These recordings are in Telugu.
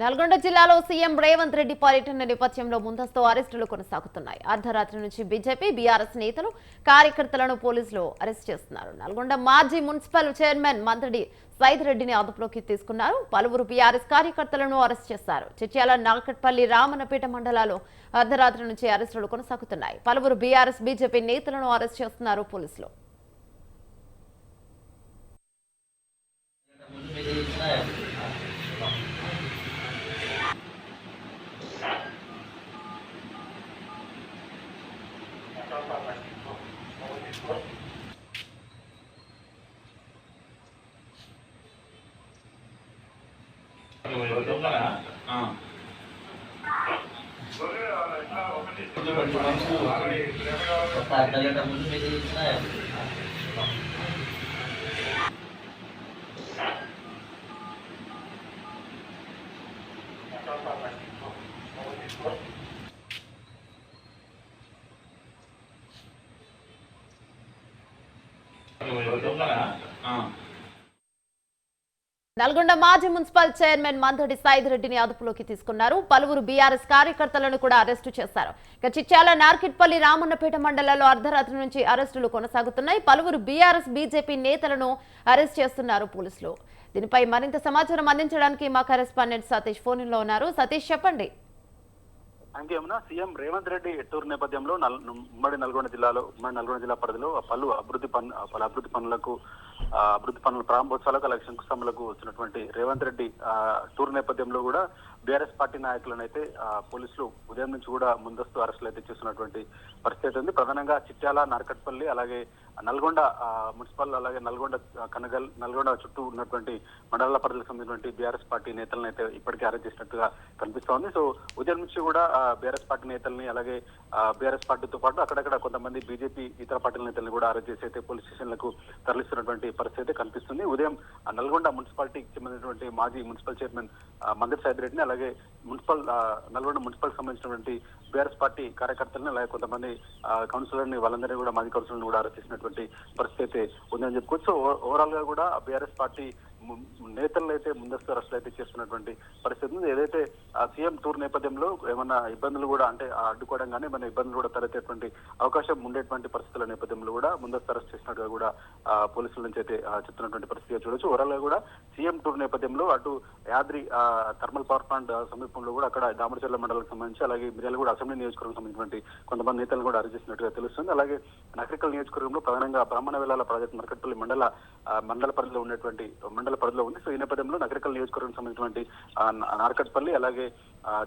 నల్గొండ జిల్లాలో సీఎం రేవంత్ రెడ్డి పర్యటన నేపథ్యంలో ముందస్తు అరెస్టులు కొనసాగుతున్నాయి. అర్ధరాత్రి నుంచి బీజేపీ బీఆర్ఎస్ నేతలు కార్యకర్తలను పోలీసులు అరెస్ట్ చేస్తున్నారు. నల్గొండ మాజీ మున్సిపల్ చైర్మన్ మంత్రి సైద్ రెడ్డిని అదుపులోకి తీసుకున్నారు. పలువురు బీఆర్ఎస్ కార్యకర్తలను అరెస్ట్ చేశారు. చిట్యాల నాగట్పల్లి రామన్నపేట మండలాల్లో అర్ధరాత్రి నుంచి అరెస్టులు కొనసాగుతున్నాయి. పలువురు బీఆర్ఎస్ బీజేపీ నేతలను అరెస్ట్ చేస్తున్నారు పోలీసులు. ఒక అర్ధగంట ముందు మెసేజ్ ఇచ్చినా నల్గొండ మాజీ మున్సిపల్ చైర్మన్ మందడి సైద్ రెడ్డిని అదుపులోకి తీసుకున్నారు. పలువురు బీఆర్ఎస్ కార్యకర్తలను కూడా అరెస్టు చేశారు. ఇక చిచ్చాల నార్కిట్పల్లి రామన్నపేట మండలాల్లో అర్ధరాత్రి నుంచి అరెస్టులు కొనసాగుతున్నాయి. పలువురు బీఆర్ఎస్ బీజేపీ నేతలను అరెస్ట్ చేస్తున్నారు పోలీసులు. దీనిపై మరింత సమాచారం అందించడానికి మా కరెస్పాండెంట్ సతీష్ ఫోన్లో ఉన్నారు. సతీష్ చెప్పండి. అంకేమన్నా సీఎం రేవంత్ రెడ్డి టూర్ నేపథ్యంలో ఉమ్మడి నల్గొండ జిల్లాలో ఉమ్మడి నల్గొండ జిల్లా పరిధిలో పలు అభివృద్ధి పన్ పలు అభివృద్ధి పనులకు అభివృద్ధి పనుల ప్రారంభోత్సవాలకు అలాగే శంకుస్థాపనలకు వచ్చినటువంటి రేవంత్ రెడ్డి ఆ, టూర్ నేపథ్యంలో కూడా బీఆర్ఎస్ పార్టీ నాయకులను అయితే పోలీసులు ఉదయం నుంచి కూడా ముందస్తు అరెస్టులు అయితే చేస్తున్నటువంటి పరిస్థితి ఉంది. ప్రధానంగా చిట్యాల నార్కట్పల్లి అలాగే నల్గొండ మున్సిపల్ అలాగే నల్గొండ కనగల్ నల్గొండ చుట్టూ ఉన్నటువంటి మండలాల పరిధికి సంబంధించినటువంటి బీఆర్ఎస్ పార్టీ నేతలను అయితే ఇప్పటికే అరెస్ట్ చేసినట్టుగా కనిపిస్తోంది. సో ఉదయం నుంచి కూడా బీఆర్ఎస్ పార్టీ నేతల్ని అలాగే బీఆర్ఎస్ పార్టీతో పాటు అక్కడక్కడ కొంతమంది బీజేపీ ఇతర పార్టీల నేతల్ని కూడా అరెస్ట్ చేసి అయితే పోలీస్ స్టేషన్లకు తరలిస్తున్నటువంటి పరిస్థితి అయితే కనిపిస్తుంది. ఉదయం ఆ, నల్గొండ మున్సిపాలిటీకి చెందినటువంటి మాజీ మున్సిపల్ చైర్మన్ మందిర్ సాయిద్ రెడ్డిని అలాగే మున్సిపల్ నల్గొండ మున్సిపల్ సంబంధించినటువంటి బీఆర్ఎస్ పార్టీ కార్యకర్తలను అలాగే కొంతమంది కౌన్సిలర్ని వాళ్ళందరినీ కూడా మాజీ కౌన్సిలర్ని కూడా అరెస్ట్ చేసినటువంటి పరిస్థితి అయితే ఉందని చెప్పుకోవచ్చు. ఓవరాల్గా కూడా బీఆర్ఎస్ పార్టీ నేతలను అయితే ముందస్తు అరెస్టులు అయితే చేస్తున్నటువంటి పరిస్థితి ఉంది. ఏదైతే ఆ సీఎం టూర్ నేపథ్యంలో ఏమైనా ఇబ్బందులు కూడా అంటే అడ్డుకోవడం కానీ ఏమైనా ఇబ్బందులు కూడా తలెత్తేటువంటి అవకాశం ఉండేటువంటి పరిస్థితుల నేపథ్యంలో కూడా ముందస్తు అరెస్ట్ చేసినట్టుగా కూడా ఆ, పోలీసుల నుంచి అయితే చెప్తున్నటువంటి పరిస్థితిగా చూడొచ్చు. ఓవరాల్గా కూడా సీఎం టూర్ నేపథ్యంలో అటు యాద్రి ఆ, థర్మల్ పవర్ ప్లాంట్ సమీపంలో కూడా అక్కడ దామరచర్ల మండలానికి సంబంధించి అలాగే మిర్యాలగూడ అసెంబ్లీ నియోజకవర్గం సంబంధించినటువంటి కొంతమంది నేతలను కూడా అరెస్ట్ చేసినట్టుగా తెలుస్తుంది. అలాగే నకరికల్ నియోజకవర్గంలో ప్రధానంగా బ్రాహ్మణ వేలాల ప్రాజెక్ట్ మరకట్పల్లి మండల మండల పరిధిలో ఉన్నటువంటి మండల పరిధిలో ఉంది. సో ఈ నేపథ్యంలో నగరికల్ నియోజకవర్గం సంబంధించినటువంటి నార్కట్పల్లి అలాగే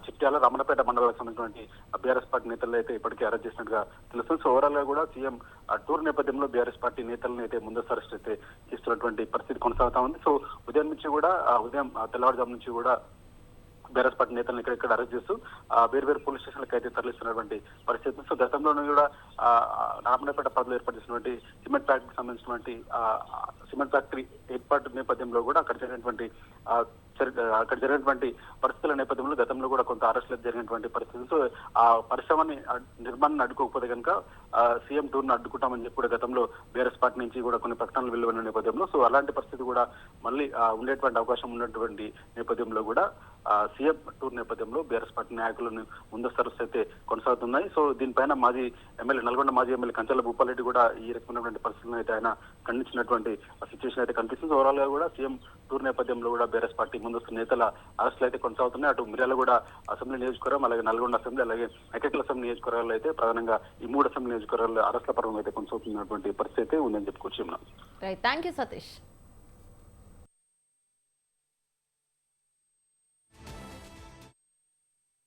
చిట్యాల రమణపేట మండలాలకు సంబంధించినటువంటి బీఆర్ఎస్ పార్టీ నేతలు అయితే ఇప్పటికే అరెస్ట్ చేసినట్టుగా తెలుస్తుంది. సో ఓవరాల్గా కూడా సీఎం ఆ, టూర్ నేపథ్యంలో బీఆర్ఎస్ పార్టీ నేతలను అయితే ముందస్తు అరెస్ట్ అయితే చేస్తున్నటువంటి పరిస్థితి కొనసాగుతా ఉంది. సో ఉదయం నుంచి కూడా ఉదయం తెల్లవారుజాము నుంచి కూడా బీఆర్ఎస్ పార్టీ నేతలను ఇక్కడ అరెస్ట్ చేస్తూ వేరు వేరు పోలీస్ స్టేషన్లకు అయితే తరలిస్తున్నటువంటి పరిస్థితి సో గతంలోనూ కూడా ఆ, పరిధిలో ఏర్పాటు చేసినటువంటి సిమెంట్ ఫ్యాక్టరీకి సంబంధించినటువంటి ఆ, సిమెంట్ ఫ్యాక్టరీ ఏర్పాటు నేపథ్యంలో కూడా అక్కడ జరిగినటువంటి అక్కడ జరిగినటువంటి పరిస్థితుల నేపథ్యంలో గతంలో కూడా కొంత అరెస్టులు జరిగినటువంటి పరిస్థితి సో ఆ పరిశ్రమని నిర్మాణాన్ని అడ్డుకోకపోతే కనుక సీఎం టూర్ను అడ్డుకుంటామని చెప్పి కూడా గతంలో బీఆర్ఎస్ పార్టీ నుంచి కూడా కొన్ని ప్రకటనలు వెలువడిన నేపథ్యంలో సో అలాంటి పరిస్థితి కూడా మళ్ళీ ఉండేటువంటి అవకాశం ఉన్నటువంటి నేపథ్యంలో కూడా సీఎం టూర్ నేపథ్యంలో బీఆర్ఎస్ పార్టీ నాయకులను ముందస్తు అరెస్ట్ అయితే కొనసాగుతున్నాయి. సో దీనిపైన మాజీ ఎమ్మెల్యే నల్గొండ మాజీ ఎమ్మెల్యే కంచెల భూపాలరెడ్డి కూడా ఈ రకమైనటువంటి పరిస్థితులను అయితే ఆయన ఖండించినటువంటి సిచ్యువేషన్ అయితే కనిపిస్తుంది. ఓవరాల్గా కూడా సీఎం టూర్ నేపథ్యంలో కూడా బీఆర్ఎస్ పార్టీ ముందస్తు నేతల అరెస్టులు అయితే కొనసాగుతున్నాయి. అటు మిర్యాల కూడా అసెంబ్లీ నియోజకవర్గం అలాగే నల్గొండ అసెంబ్లీ అలాగే ఎకట్ల అసెంబ్లీ నియోజకవర్గాల్లో అయితే ప్రధానంగా ఈ మూడు అసెంబ్లీ నియోజకవర్గాల్లో అరెస్టుల పరంగా అయితే కొనసాగుతున్నటువంటి పరిస్థితి అయితే ఉందని చెప్పుకోవచ్చు థ్యాంక్ యూ సతీష్